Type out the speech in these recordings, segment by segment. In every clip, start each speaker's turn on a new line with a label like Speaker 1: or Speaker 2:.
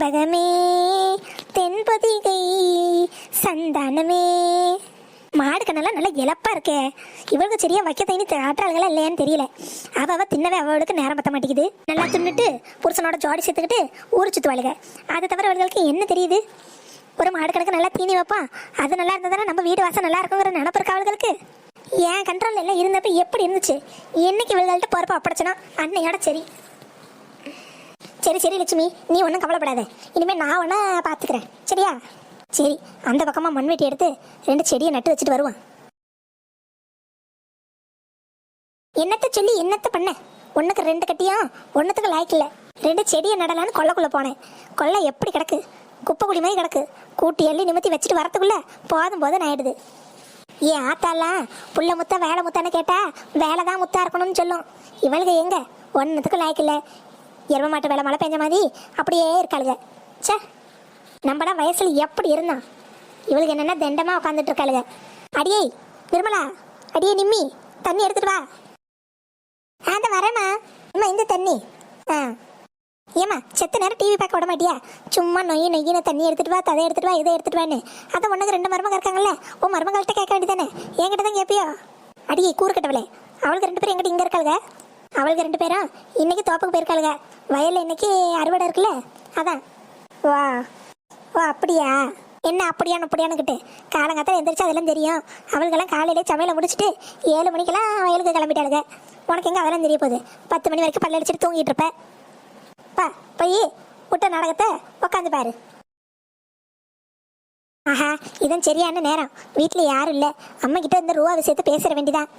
Speaker 1: செண்பகமே தென்பதிகை சந்தானமே. மாடு கண்ணெல்லாம் நல்லா இழப்பா இருக்கே. இவளுக்கு சரியா வைக்க தண்ணி ஆற்றாளுகளா இல்லையான்னு தெரியல. அவ அவ தின்னவே அவளுக்கு நேரம் பத்த மாட்டேங்குது. நல்லா தின்னுட்டு புருஷனோட ஜோடி சேர்த்துக்கிட்டு ஊர் சுத்துவாளுக. அதை தவிர அவளுக்கு என்ன தெரியுது? ஒரு மாடு கணக்கு நல்லா தீனி வைப்பான் அது நல்லா இருந்தா நம்ம வீடு வாசம் நல்லா இருக்குங்கிற நினப்பு இருக்கா அவளுக்கு என் கண்ட்ரோல் எல்லாம் இருந்தப்ப எப்படி இருந்துச்சு? என்னைக்கு இவள்கள்ட்ட பொறுப்பு அப்படைச்சனோ அன்னையோட சரி. சரி சரி லட்சுமி. நீ ஒன்றும் கவலைப்படாத. இனிமேல் நான் ஒன்றா பார்த்துக்கிறேன் சரியா? சரி அந்த பக்கமாக மண் வெட்டி எடுத்து ரெண்டு செடியை நட்டு வச்சுட்டு வருவான் என்னத்த சொல்லி என்னத்தை பண்ண? ஒன்றுக்கு ரெண்டு கட்டியும் ஒன்றுத்துக்கு லாய்க்கு இல்லை. ரெண்டு செடியை நடலான்னு கொல்லைக்குள்ளே போனேன். கொல்லை எப்படி கிடக்கு? குப்பை குழி மாதிரி கிடக்கு. கூட்டி எள்ளி நிமித்தி வச்சுட்டு வரத்துக்குள்ளே போதும் போதும் ஆயிடுது. ஏன் ஆத்தாலாம் புள்ள முத்தா வேலை முத்தான்னு கேட்டா வேலை தான் முத்தா இருக்கணும்னு சொல்லும். இவளுக்கு எங்க? ஒன்றுத்துக்கு லாய்க்கு இல்லை. எரும மாட்டு வேலை மழை பெஞ்ச மாதிரி அப்படியே இருக்காளுங்க. சே நம்மளாம் வயசுல எப்படி இருந்தான் இவளுக்கு என்னென்ன தண்டமாக உட்காந்துட்டு இருக்காளுங்க. அடியே நிர்மலா அடியே நிம்மி தண்ணி எடுத்துட்டு வா. அந்த வரேம்மா. அம்மா இந்த தண்ணி. ஆ. ஏம்மா செத்த நேரம் டிவி பார்க்க விட மாட்டியா? சும்மா நொய் நொய்யின தண்ணி எடுத்துட்டு வா அதை எடுத்துட்டு வா இதை எடுத்துட்டு வான்னு. அதான் உனக்கு ரெண்டு மருமக இருக்காங்கல்ல உன் மருமகள்கிட்ட கேட்க வேண்டியதானே என்கிட்ட தான் கேட்பியோ அடியே கூறுக்கட்டவளே அவளுக்கு ரெண்டு பேரும் எங்கிட்ட இங்கே இருக்காளுங்க. அவளுக்கு ரெண்டு பேரும் இன்னைக்கு தோப்புக்கு போயிருக்காளுங்க. வயல்ல இன்னைக்கு அறுவடை இருக்குல்ல? அதான். வா. ஓ அப்படியா? என்ன அப்படியான்னு அப்படியானுக்கிட்டு காலங்காத்தால எந்திரிச்சு அதெல்லாம் தெரியும். அவளுக்கெல்லாம் காலையிலே சமையலை முடிச்சுட்டு ஏழு மணிக்கெல்லாம் வயலுக்கு கிளம்பிட்டாளுங்க. உனக்கு எங்கே அதெல்லாம் தெரிய போகுது? பத்து மணி வரைக்கும் பல்லடிச்சிட்டு தூங்கிட்டு இருப்பேன் பா போய் விட்ட நாடகத்தை உட்காந்து பாரு. ஆஹா இதான் சரியான நேரம். வீட்டில் யாரும் இல்லை. அம்மா கிட்ட இந்த ரூபா விஷயத்தை பேசுற வேண்டிதான்.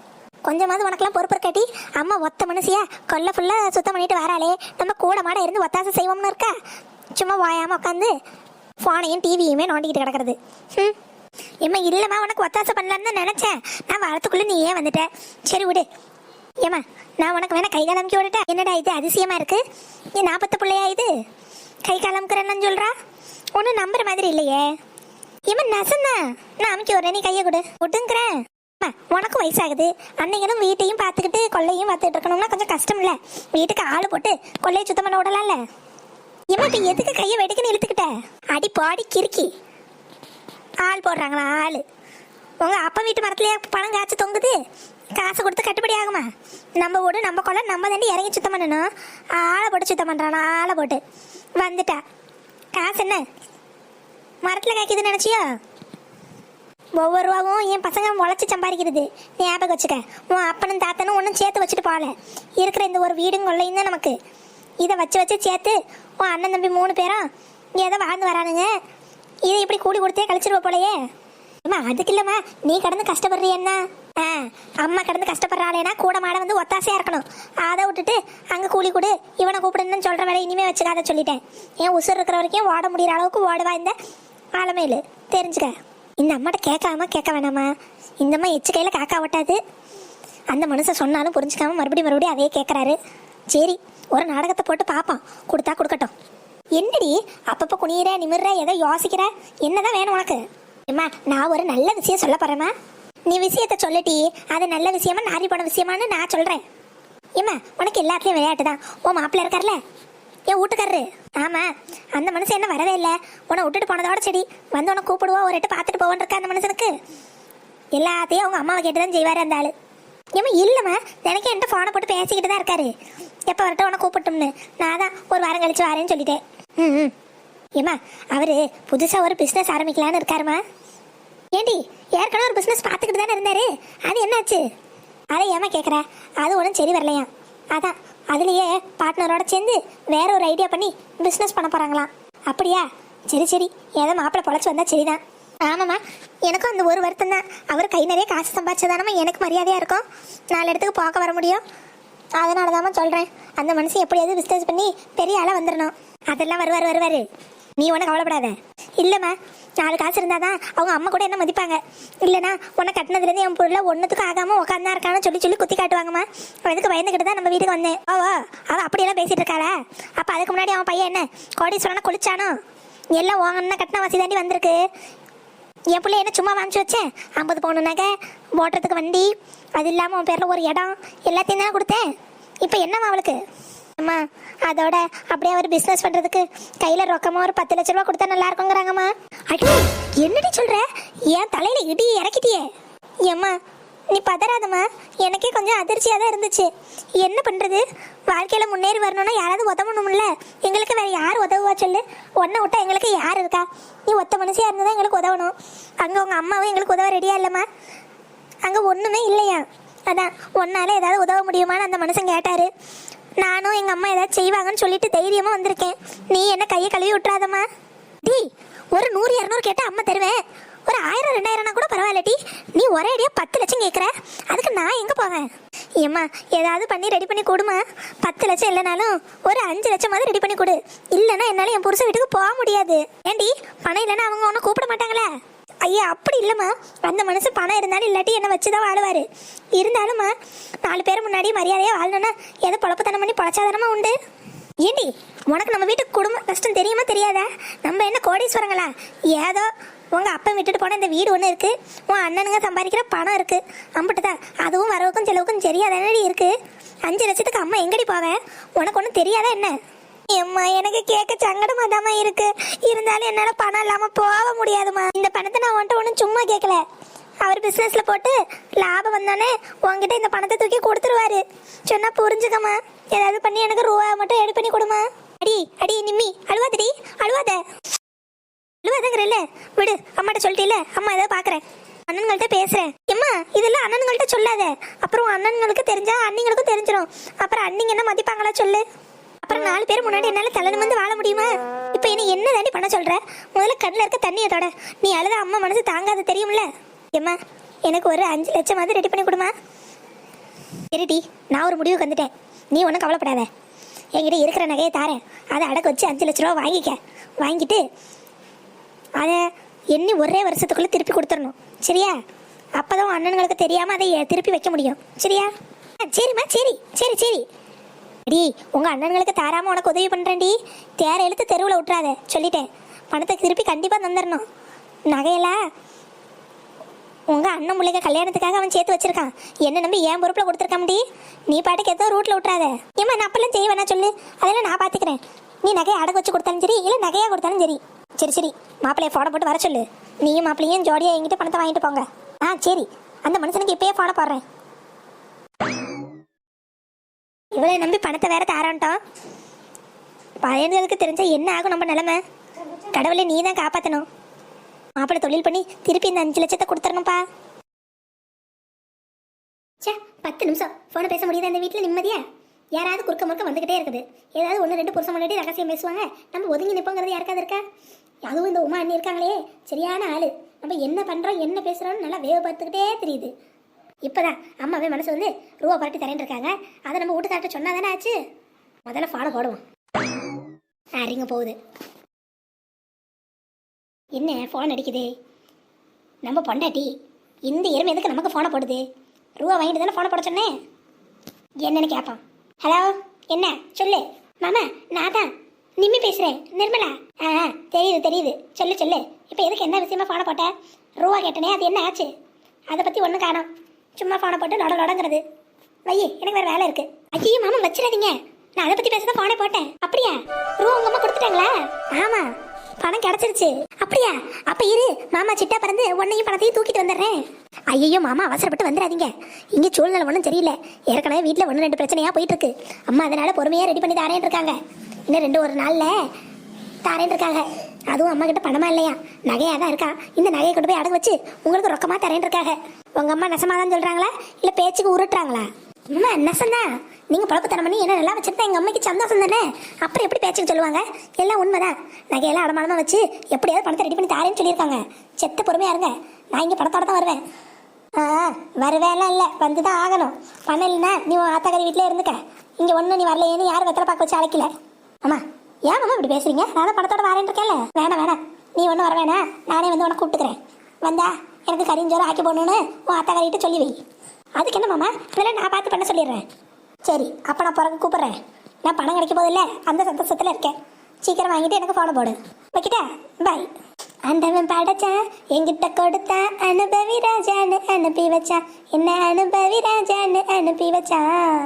Speaker 1: கொஞ்சமாவது உனக்கெல்லாம் பொறுப்பு இருக்காட்டி. அம்மா ஒத்த மனுஷியா? கொல்ல ஃபுல்லாக சுத்தம் பண்ணிட்டு வராளே. நம்ம கூட மாட இருந்து ஒத்தாசை செய்வோம்னு இருக்கா? சும்மா வாயாமல் உட்காந்து ஃபோனையும் டிவியுமே நோண்டிக்கிட்டு கிடக்கிறது. ம் ஏம்மா இல்லைம்மா உனக்கு ஒத்தாசை பண்ணலான்னு தான் நினச்சேன். நான் வரத்துக்குள்ளே நீ ஏன் வந்துட்ட? சரி விடு. ஏம்மா நான் உனக்கு வேணா கை காலம் விடட்டேன் என்னடா இது அதிசயமாக இருக்கு? நீ நாற்பத்த பிள்ளையா இது? கை காலம்க்கிறேன்னு சொல்கிறா ஒன்றும் நம்புற மாதிரி இல்லையே. ஏம்மா நசந்தான் நான் அமைக்க விட்றேன். நீ கையை கொடு. விட்டுங்கிறேன் உனக்கு வயசாகுது. அன்னைங்களும் வீட்டையும் பார்த்துக்கிட்டு கொள்ளையும் பார்த்துட்டு இருக்கணும்னா கொஞ்சம் கஷ்டம் இல்லை. வீட்டுக்கு ஆள் போட்டு கொள்ளையை சுத்தம் பண்ண விடலாம்ல. ஏம்மா இப்போ எதுக்கு கையை வெடிக்கன்னு இழுத்துக்கிட்ட? அடி பாடி கிறுக்கி. ஆள் போடுறாங்களா ஆள். உங்க அப்பா வீட்டு மரத்துலயே பணம் காய்ச்சி தொங்குது. காசு கொடுத்து கட்டுப்படி ஆகுமா? நம்ம வீடு நம்ம கொலை நம்ம தாண்டி இறங்கி சுத்தம் பண்ணணும். ஆளை போட்டு சுத்தம் பண்றானா ஆளை போட்டு. வந்துட்டா. காசு என்ன? மரத்துல காய்க்குதுன்னு நினச்சியோ? ஒவ்வொரு ரூபாவும் என் பசங்க முளைச்சி சம்பாதிக்கிறது. ஞாபகம் வச்சுக்க. உன் அப்பனும் தாத்தனும் ஒன்றும் சேர்த்து வச்சுட்டு போகல. இருக்கிற இந்த ஒரு வீடும் கொள்ளையும் தான் நமக்கு. இதை வச்சு வச்சு சேர்த்து உன் அண்ணன் தம்பி மூணு பேரும் ஏதோ வாழ்ந்து வரானுங்க. இதை இப்படி கூடி கொடுத்தே கழிச்சிருவ போலயே. அம்மா அதுக்கு இல்லம்மா. நீ கடந்து கஷ்டப்படுறியன்னா? ஆ அம்மா கடந்து கஷ்டப்படுறாளேனா கூட மாட வந்து ஒத்தாசையாக இருக்கணும். அதை விட்டுட்டு அங்கே கூலி கொடு. இவனை கூப்பிடுன்னு சொல்கிற வேலை இனிமேல் வச்சுக்காத சொல்லிட்டேன். ஏன் உசுர் இருக்கிற வரைக்கும் ஓட முடியிற அளவுக்கு ஓடுவா இந்த ஆலமேலு தெரிஞ்சுக்க. இந்த அம்மாட்ட கேட்காம கேட்க வேணாமா? இந்த அம்மா எச்சு கையில் காக்கா ஓட்டாது. அந்த மனுஷன் சொன்னாலும் புரிஞ்சுக்காம மறுபடியும் மறுபடியும் அதையே கேட்குறாரு. சரி ஒரு நாடகத்தை போட்டு பார்ப்போம் கொடுத்தா கொடுக்கட்டும். என்னடி அப்பப்போ குனியிற நிமிர்ற ஏதோ யோசிக்கிற? என்னதான் வேணும் உனக்கு? அம்மா நான் ஒரு நல்ல விஷயம் சொல்ல போறேம்மா? நீ விஷயத்த சொல்லட்டி அது நல்ல விஷயமா நாரி போன விஷயமான்னு நான் சொல்கிறேன் ஏம்மா உனக்கு எல்லாத்துலேயும் விளையாட்டு தான் உன் மாப்பிள்ள இருக்கார்ல? ஏன் வீட்டுக்காரரு ஆமா அந்த மனுஷன் என்ன வரவே இல்லை. உன்னை விட்டுட்டு போனதோட சரி வந்து உன்னை கூப்பிடுவோம் ஒரு எட்டு பார்த்துட்டு போவான் இருக்கா அந்த மனுஷனுக்கு? எல்லாத்தையும் அவங்க அம்மாவை கேட்டு தான் செய்வார் அந்த ஆளு. ஏம்மா இல்லைம்மா எனக்கு என்கிட்ட ஃபோனை போட்டு பேசிக்கிட்டு தான் இருக்காரு. எப்போ வரட்டும் உன்னை கூப்பிட்டும்னு நான் தான் ஒரு வாரம் கழிச்சு வரேன்னு சொல்லிட்டேன். ம் ம். ஏம்மா அவரு புதுசாக ஒரு பிஸ்னஸ் ஆரம்பிக்கலான்னு இருக்காருமா ஏண்டி ஏற்கனவே ஒரு பிஸ்னஸ் பார்த்துக்கிட்டு தானே இருந்தாரு. அது என்னாச்சு? அதை ஏமா கேட்குற அது ஒன்றும் சரி வரலையா அதான் அதுலேயே பார்ட்னரோட சேர்ந்து வேற ஒரு ஐடியா பண்ணி பிஸ்னஸ் பண்ண போகிறாங்களாம் அப்படியா? சரி சரி. ஏதோ மாப்பிள்ளை பொழைச்சி வந்தால் சரிதான். ஆமாம்மா. எனக்கும் அந்த ஒரு வருத்தம் தான். அவர் கை நிறைய காசு சம்பாதிச்சதானம்மா எனக்கு மரியாதையாக இருக்கும். நாலு இடத்துக்கு பார்க்க வர முடியும். அதனால தாம்மா சொல்கிறேன் அந்த மனுஷன் எப்படியாவது பிஸ்னஸ் பண்ணி பெரிய ஆளாக வந்துடணும் அதெல்லாம் வருவார் வருவார். நீ ஒன்றும் கவலைப்படாத. இல்லைம்மா. நாலு காசு இருந்தாதான் அவங்க அம்மா கூட என்ன மதிப்பாங்க? இல்லைனா உன்னை கட்டினதுலேருந்து என் பொருளை ஒன்றுத்துக்கும் ஆகாமல் உட்காந்தா இருக்கான்னு சொல்லி சொல்லி குத்தி காட்டுவாங்கம்மா. அதுக்கு பயந்துக்கிட்டு தான் நம்ம வீட்டுக்கு வந்தேன்? ஓ ஓ, அவள் அப்படியெல்லாம் பேசிகிட்டு இருக்காளா? அப்போ அதுக்கு முன்னாடி அவன் பையன் என்ன? கோடீஸ்வரனை குளிச்சானோ? எல்லாம் வாங்கணும்னா கட்டின வசதி தாண்டி வந்திருக்கு. என் பிள்ளை என்ன சும்மா வாங்கி வச்சேன்? ஐம்பது பவுன் நகை ஓட்டுறதுக்கு வண்டி அது இல்லாமல் உன் பேரில் ஒரு இடம் எல்லாத்தையும் தானே கொடுத்தேன்? இப்போ என்னம்மா அவளுக்கு? அம்மா அதோட அப்படியே அவர் பிஸ்னஸ் பண்றதுக்கு கையில ரொக்கமா ஒரு பத்து லட்ச ரூபா கொடுத்தா நல்லா இருக்குங்கிறாங்கம்மா. அடி என்னடி சொல்ற? என் தலையில இடி இறக்கிட்டியே. ஏம்மா நீ பதறாதம்மா. எனக்கே கொஞ்சம் அதிர்ச்சியாக தான் இருந்துச்சு. என்ன பண்ணுறது வாழ்க்கையில் முன்னேறி வரணும்னா யாராவது உதவணும்ல எங்களுக்கு வேற யார் உதவுவா சொல்லு? ஒன்றை விட்டா எங்களுக்கு யார் இருக்கா? நீ ஒத்த மனுஷியாக இருந்தால் தான் எங்களுக்கு உதவணும். அங்கே உங்கள் அம்மாவும் எங்களுக்கு உதவ ரெடியாக இல்லைம்மா. அங்கே ஒன்றுமே இல்லையா? அதான் ஒன்னால் ஏதாவது உதவ முடியுமான்னு அந்த மனுஷன் கேட்டார். நானும் எங்கள் அம்மா ஏதாவது செய்வாங்கன்னு சொல்லிட்டு தைரியமாக வந்திருக்கேன். நீ என்ன கையை கழுவி விட்டுறாதம்மா? டி ஒரு நூறு இரநூறு கேட்டால் அம்மா தருவேன் ஒரு ஆயிரம் ரெண்டாயிரம்னா கூட பரவாயில்ல டி. நீ ஒரே அடியாக பத்து லட்சம் கேட்குற அதுக்கு நான் எங்கே போவேன்? ஏம்மா ஏதாவது பண்ணி ரெடி பண்ணி கொடுமா. பத்து லட்சம் இல்லைனாலும் ஒரு அஞ்சு லட்சமாவது ரெடி பண்ணி கொடு. இல்லைன்னா என்னால் என் புருஷன் வீட்டுக்கு போக முடியாது. ஏண்டி பணம் இல்லைன்னா அவங்க ஒன்றும் கூப்பிட மாட்டாங்களே. ஐயா அப்படி இல்லைம்மா. அந்த மனுஷன் பணம் இருந்தாலும் இல்லாட்டி என்னை வச்சு தான் வாழுவார். இருந்தாலும்மா நாலு பேர் முன்னாடி மரியாதையாக வாழணும்னா ஏதோ பொழப்பத்தனம் பண்ணி பொழைச்சாதானமா உண்டு? ஏண்டி உனக்கு நம்ம வீட்டுக்கு குடும்ப கஷ்டம் தெரியுமா தெரியாதா? நம்ம என்ன கோடீஸ்வரங்களா? ஏதோ உங்கள் அப்பன் விட்டுட்டு போன இந்த வீடு ஒன்று இருக்குது உன் அண்ணனுங்க சம்பாதிக்கிற பணம் இருக்குது அம்பிட்டு தான் அதுவும் வரவுக்கும் செலவுக்கும் தெரியாதானடி இருக்குது அஞ்சு லட்சத்துக்கு அம்மா எங்கடி போவேன் உனக்கு ஒன்றும் தெரியாதா என்ன? எம்மா எனக்கு கேட்க சங்கடமா தாம்மா இருக்கு. இருந்தாலும் என்னால பணம் இல்லாம போக முடியாதுமா இந்த பணத்தை நான் உன்ட்ட ஒன்றும் சும்மா கேட்கல அவர் பிசினஸ்ல போட்டு லாபம் வந்தானே உன்கிட்ட இந்த பணத்தை தூக்கி கொடுத்துருவாரு. சொன்னா புரிஞ்சுக்கம்மா. ஏதாவது பண்ணி எனக்கு ரூபா மட்டும் எடு பண்ணி கொடுமா அடி அடி நிம்மி. அழுவாதடி அழுவாத. அழுவாதங்கிறல்ல. விடு அம்மாட்ட சொல்லிட்டீல அம்மா ஏதாவது பாக்குறேன். அண்ணன்கள்ட்ட பேசுறேன். எம்மா இதெல்லாம் அண்ணன்கள்ட்ட சொல்லாத. அப்புறம் அண்ணன்களுக்கு தெரிஞ்சா அண்ணிங்களுக்கும் தெரிஞ்சிடும் அப்புறம் அண்ணிங்க என்ன மதிப்பாங்களா சொல்லு. அப்புறம் நாலு பேர் முன்னாடி என்னால தலை வாழ முடியுமா? இப்போ என்ன என்ன தாண்டி பண்ண சொல்ற? முதல்ல கண்ணில் இருக்க தண்ணியை தொட. நீ அழுத அம்மா மனசு தாங்காது தெரியும்ல? ஏம்மா எனக்கு ஒரு அஞ்சு லட்சமாவது ரெடி பண்ணி கொடுமா? சரிடி நான் ஒரு முடிவுக்கு வந்துட்டேன். நீ ஒன்றும் கவலைப்படாத. என்கிட்ட இருக்கிற நகையை தாரேன். அதை அடக்க வச்சு அஞ்சு லட்ச ரூபா வாங்கிக்க. வாங்கிட்டு அதை எண்ணி ஒரே வருஷத்துக்குள்ளே திருப்பி கொடுத்துடணும். சரியா? அப்போ தான் அண்ணன்களுக்கு தெரியாமல் அதை திருப்பி வைக்க முடியும். சரியா? ஆ, சரிம்மா சரி சரி சரி. டீ உங்க அண்ணன்களுக்கு தாராம உனக்கு உதவி பண்றேன்டி. தேர எழுத்து தெருவில் விட்டுறாத. சொல்லிட்டேன். பணத்தை திருப்பி கண்டிப்பா தந்துடணும் நகையெல்லாம் உங்க அண்ணன் பிள்ளைங்க கல்யாணத்துக்காக அவன் சேர்த்து வச்சிருக்கான். என்ன நம்பி ஏன் பொறுப்புல கொடுத்துருக்கான் நீ பாட்டுக்கு ஏதோ ரூட்ல விட்டுறாத. ஏமா நான் அப்பெல்லாம் செய்ய சொல்லு? அதெல்லாம் நான் பாத்துக்கிறேன். நீ நகையை அடகு வச்சு கொடுத்தாலும் சரி இல்ல நகையா கொடுத்தாலும் சரி. சரி சரி. மாப்பிள்ளைய போட போட்டு வர சொல்லு. நீயும் மாப்பிள்ளையும் ஜோடியா எங்கிட்ட பணத்தை வாங்கிட்டு போங்க. ஆ சரி. அந்த மனுஷனுக்கு இப்பயே போட போடுறேன். இவளை நம்பி பணத்தை வேற தாரான்ட்டோம் பையன்களுக்கு தெரிஞ்சா என்ன ஆகும் நம்ம நிலைமை? கடவுளை நீ தான் காப்பாற்றணும் மாப்பிள்ளை தொழில் பண்ணி திருப்பி இந்த அஞ்சு லட்சத்தை கொடுத்துடணும்ப்பா சே பத்து நிமிஷம். ஃபோனை பேச முடியுது அந்த வீட்டில் நிம்மதியா? யாராவது குறுக்க முறுக்க வந்துகிட்டே இருக்குது. ஏதாவது ஒன்று ரெண்டு புருஷன் முன்னாடி ரகசியம் பேசுவாங்க. நம்ம ஒதுங்கி நிற்போங்கிறது யாருக்காவது இருக்கா? அதுவும் இந்த உமா அண்ணி இருக்காங்களே. சரியான ஆள். நம்ம என்ன பண்ணுறோம் என்ன பேசுகிறோம்னு நல்லா வேவு பார்த்துக்கிட்டே தெரியுது. இப்போதான். அம்மாவே மனசு வந்து ரூபா புரட்டி தரேன் இருக்காங்க. அதை நம்ம வீட்டுக்கார்ட்ட சொன்னா தானே ஆச்சு? முதல்ல ஃபாலோ போடுவோம். ஆரிங்க போகுது. என்ன ஃபோன் அடிக்குது? நம்ம பொண்டாட்டி இந்த எருமை எதுக்கு நமக்கு ஃபோனை போடுது? ரூபா வாங்கிட்டு தானே ஃபோனை போட சொன்னேன் என்னன்னு கேட்பான் ஹலோ என்ன? சொல்லு. மாமா நான் தான். நிம்மி பேசுகிறேன் நிர்மலா? ஆ ஆ, தெரியுது தெரியுது. சொல்லு சொல்லு. இப்போ எதுக்கு என்ன விஷயமா ஃபோனை போட்ட? ரூபா கேட்டனே அது என்ன ஆச்சு? அதை பற்றி ஒன்றும் காணும். சும்மா ஃபோனை போட்டு நட லொடங்கிறது வையே எனக்கு வேறு வேலை இருக்கு. ஐயோ மாமா வச்சிடாதீங்க. நான் அதை பற்றி பேச தான் ஃபோனை போட்டேன். அப்படியா? ரூபா உங்க அம்மா கொடுத்துட்டாங்களா? ஆமாம் பணம் கிடைச்சிருச்சு. அப்படியா? அப்ப இரு மாமா சிட்டா பறந்து உன்னையும் பணத்தையும் தூக்கிட்டு வந்துடுறேன். ஐயோ மாமா அவசரப்பட்டு வந்துடாதீங்க. இங்க சூழ்நிலை ஒன்றும் சரியில்லை. ஏற்கனவே வீட்டில் ஒன்று ரெண்டு பிரச்சனையா போயிட்டு இருக்கு அம்மா அதனால பொறுமையா ரெடி பண்ணி தாரேன் இருக்காங்க. இன்னும் ரெண்டு ஒரு நாள்ல தாரேன் இருக்காங்க. அதுவும் அம்மா கிட்ட பணமா இல்லையா? நகையா தான் இருக்கா? இந்த நகையை கொண்டு போய் அடகு வச்சு உங்களுக்கு ரொக்கமா தரேன் இருக்காங்க உங்க அம்மா நெசமா தான் சொல்றாங்களா? இல்ல பேச்சுக்கு உருட்டுறாங்களா? அம்மா நெசந்தா நீங்க தரம் பண்ணி என்ன நல்லா வச்சிருந்தா எங்க அம்மைக்கு சந்தோஷம் தானே? அப்புறம் எப்படி பேச்சுக்கு சொல்லுவாங்க? எல்லாம் உண்மைதான். நகையெல்லாம் அடமானமா வச்சு எப்படியாவது பணத்தை ரெடி பண்ணி தாரேன்னு சொல்லியிருக்காங்க. செத்த பொறுமையா இருங்க. நான் இங்க பணத்தோட தான் வருவேன். ஆ வருவேலாம் இல்லை. வந்து தான் ஆகணும். பணம் இல்லைன்னா நீ உன் ஆத்தாக்கறி வீட்டிலே இருந்துக்க. இங்கே ஒன்றும் நீ வரலையேன்னு யாரும் வெத்தலை பார்க்க வச்சு அழைக்கல. அம்மா ஏன் மாமா இப்படி பேசுறீங்க? நானும் பணத்தோட வரேன் இருக்கேன்ல வேணாம் வேணாம் நீ ஒன்றும் வர வேணாம். நானே வந்து உனக்கு கூப்பிட்டுக்கிறேன். வந்தா எனக்கு கரிஞ்சோரம் ஆக்கி போடணும்னு உன் ஆத்தாக்காரிகிட்ட சொல்லி வை அதுக்கு என்ன மாமா? இதெல்லாம் நான் பார்த்து பண்ண சொல்லிடுறேன். சரி அப்போ நான் பிறகு கூப்பிட்றேன். நான் பணம் கிடைக்க போதில்ல அந்த சந்தோஷத்தில் இருக்கேன். சீக்கிரம் வாங்கிட்டு எனக்கு ஃபோனை போடு. வைக்கிட்டா பாய் அந்தவன் படைச்சான் என்கிட்ட கொடுத்தான் அனுபவி ராஜான்னு அனுப்பி வச்சான் என்ன அனுபவி ராஜான்னு அனுப்பி வச்சான்